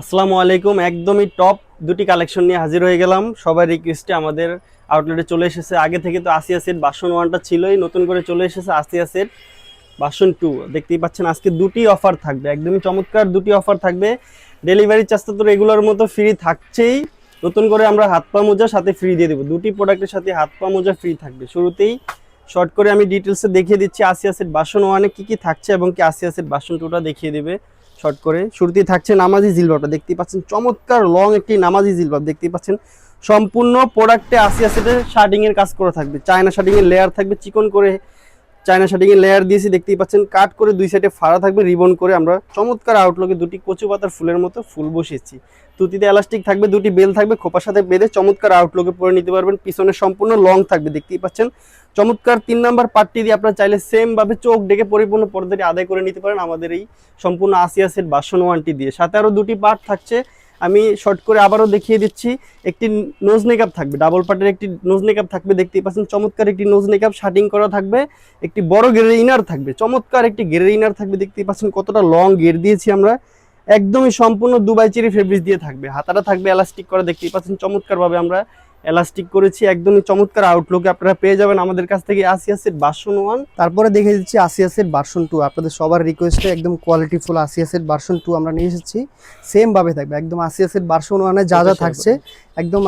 আসসালামু আলাইকুম। একদমই টপ দুটি কালেকশন নিয়ে হাজির হয়ে গেলাম। সবার রিকোয়েস্টে আমাদের আউটলেটে চলে এসেছে। আগে থেকে তো আসিয়া সেট বাসন ওয়ানটা ছিলই, নতুন করে চলে এসেছে আসিয়া সেট বাসন টু দেখতেই পাচ্ছেন, আজকে দুটি অফার থাকবে। একদমই চমৎকার দুটি অফার থাকবে। ডেলিভারি চার্জটা তো রেগুলার মতো ফ্রি থাকছেই। নতুন করে আমরা হাত পা মোজা সাথে ফ্রি দিয়ে দেবো। দুটি প্রোডাক্টের সাথে হাত পা মোজা ফ্রি থাকবে। শুরুতেই শর্ট করে আমি ডিটেলসে দেখিয়ে দিচ্ছি আসিয়া সেট বাসন ওয়ানে কী কী থাকছে এবং কি আসিয়া সেট বাসন টুটা দেখিয়ে দেবে। শর্ট করে। শুরুতেই থাকছে নামাজি জিলবাবটা। দেখতে পাচ্ছেন, চমৎকার লং একটি নামাজি জিলবাব। দেখতে পাচ্ছেন, সম্পূর্ণ প্রোডাক্টে আশি আশিতে এর কাজ করা থাকবে। চায়না শার্টিং এর লেয়ার থাকবে, চিকন করে চায়না শার্টিং এর লেয়ার দিয়েছি। দেখতেই পাচ্ছেন কাট করে দুই সাইডে ফাড়া থাকবে রিবন করে আমরা চমৎকার আউটলুকে দুটি কচু পাতার ফুলের মতো ফুল বসিয়েছি। তুতিতে এলাস্টিক থাকবে, দুটি বেল থাকবে, খোপার সাথে বেঁধে চমৎকার আউটলুকে পরে নিতে পারবেন। পিছনে সম্পূর্ণ লং থাকবে। দেখতেই পাচ্ছেন চমৎকার তিন নাম্বার পার্টটি দিয়ে আপনারা চাইলে সেম ভাবে চোখ ডেকে পরিপূর্ণ পর্দাটি আদায় করে নিতে পারেন আমাদের এই সম্পূর্ণ আসিয়া সেট বাসন ওয়ানটি দিয়ে। সাথে আরও দুটি পার্ট থাকছে। আমি শর্ট করে আবারও দেখিয়ে দিচ্ছি। একটি নোজ মেকআপ থাকবে ডাবল পার্টের একটি নোজ মেকআপ থাকবে, দেখতেই পাচ্ছেন চমৎকার একটি নোজ মেকআপ শার্টিং করা থাকবে। একটি বড় গেরের ইনার থাকবে, চমৎকার একটি গেরের ইনার থাকবে, দেখতেই পাচ্ছেন কতটা লং গের দিয়েছি আমরা। একদমই সম্পূর্ণ দুবাই চেরি ফেব্রিক দিয়ে থাকবে। হাতাটা থাকবে এলাস্টিক করা, দেখতেই পাচ্ছেন চমৎকারভাবে আমরা এলাস্টিক করেছি একদমই চমৎকার আউটলুকে আপনারা পেয়ে যাবেন আমাদের কাছ থেকে আসিয়া সেট বাসন ওয়ান তারপরে দেখে দিচ্ছি আসিয়া সেট ভার্সন টু আপনাদের সবার রিকোয়েস্টে একদম কোয়ালিটিফুল আসিয়া সেট ভার্সন টু আমরা নিয়ে এসেছি। সেম ভাবে থাকবে একদম আসিয়া সেট ভার্সন ওয়ানে যা যা থাকছে একদম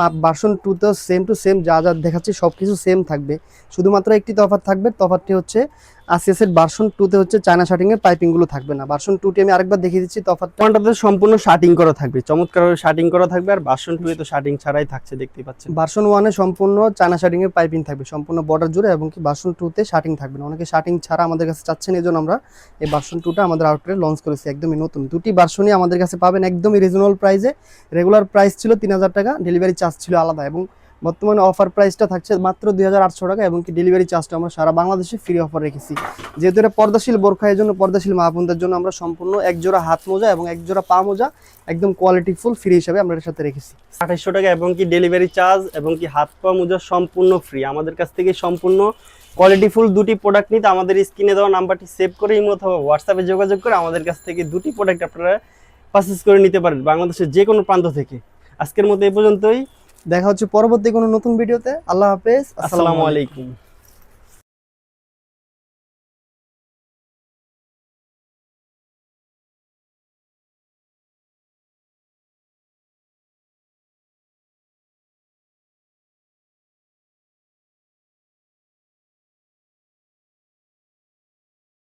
টু তো সেম টু সেম যা যা দেখাচ্ছি সব কিছু সেম থাকবে। শুধুমাত্র একটি তফাৎ থাকবে তফাতটি হচ্ছে আসিয়া সেট ভার্সন টুতে হচ্ছে চায়না শার্টিং এর পাইপিংগুলো থাকবে না। ভার্সন টুটি আমি আরেকবার দেখিয়ে দিচ্ছি ওয়ানটাতে সম্পূর্ণ শার্টিং করা থাকবে, চমৎকারভাবে শার্টিং করা থাকবে আর বাসন টু এ তো শার্টিং ছাড়াই থাকছে, দেখতেই পাচ্ছেন। ভার্সন ওয়ানে সম্পূর্ণ চায়না শার্টিং এর পাইপিং থাকবে, সম্পূর্ণ বর্ডার জুড়ে এবং কি ভার্সন টুতে শার্টিং থাকবে না। অনেকে শার্টিং ছাড়া আমাদের কাছে চাচ্ছেন এই জন্য আমরা এই ভার্সন টুটা আমাদের আউটলেটে লঞ্চ করেছি, একদমই নতুন। দুটি ভার্সনই আমাদের কাছে পাবেন একদমই রিজনেবল প্রাইসে রেগুলার প্রাইস ছিল তিন হাজার টাকা ডেলিভারি চার্জ ছিল আলাদা এবং বর্তমানে অফার প্রাইসটা থাকছে মাত্র দুই হাজার আটশো টাকা এবং কি ডেলিভারি চার্জটা আমরা সারা বাংলাদেশে ফ্রি অফার রেখেছি। যেহেতু এটা পর্দাশীল বোরখা এই জন্য পর্দাশীল মাহবুনদের জন্য আমরা সম্পূর্ণ এক জোড়া হাত মোজা এবং এক জোড়া পা মোজা একদম কোয়ালিটিফুল ফ্রি হিসাবে আমরা এর সাথে রেখেছি। আঠাইশশো টাকা এবং কি ডেলিভারি চার্জ এবং কি হাত পা মোজা সম্পূর্ণ ফ্রি আমাদের কাছ থেকে সম্পূর্ণ কোয়ালিটিফুল দুটি প্রোডাক্ট নিতে আমাদের স্ক্রিনে দেওয়া নাম্বারটি সেভ করে ইমো অথবা হোয়াটসঅ্যাপে যোগাযোগ করে আমাদের কাছ থেকে দুটি প্রোডাক্ট আপনারা পারচেস করে নিতে পারেন বাংলাদেশের যে কোনো প্রান্ত থেকে। আজকের মতো এই পর্যন্তই। দেখা হচ্ছে পরবর্তী কোনো নতুন ভিডিওতে। আল্লাহ হাফেজ। আসসালামু আলাইকুম।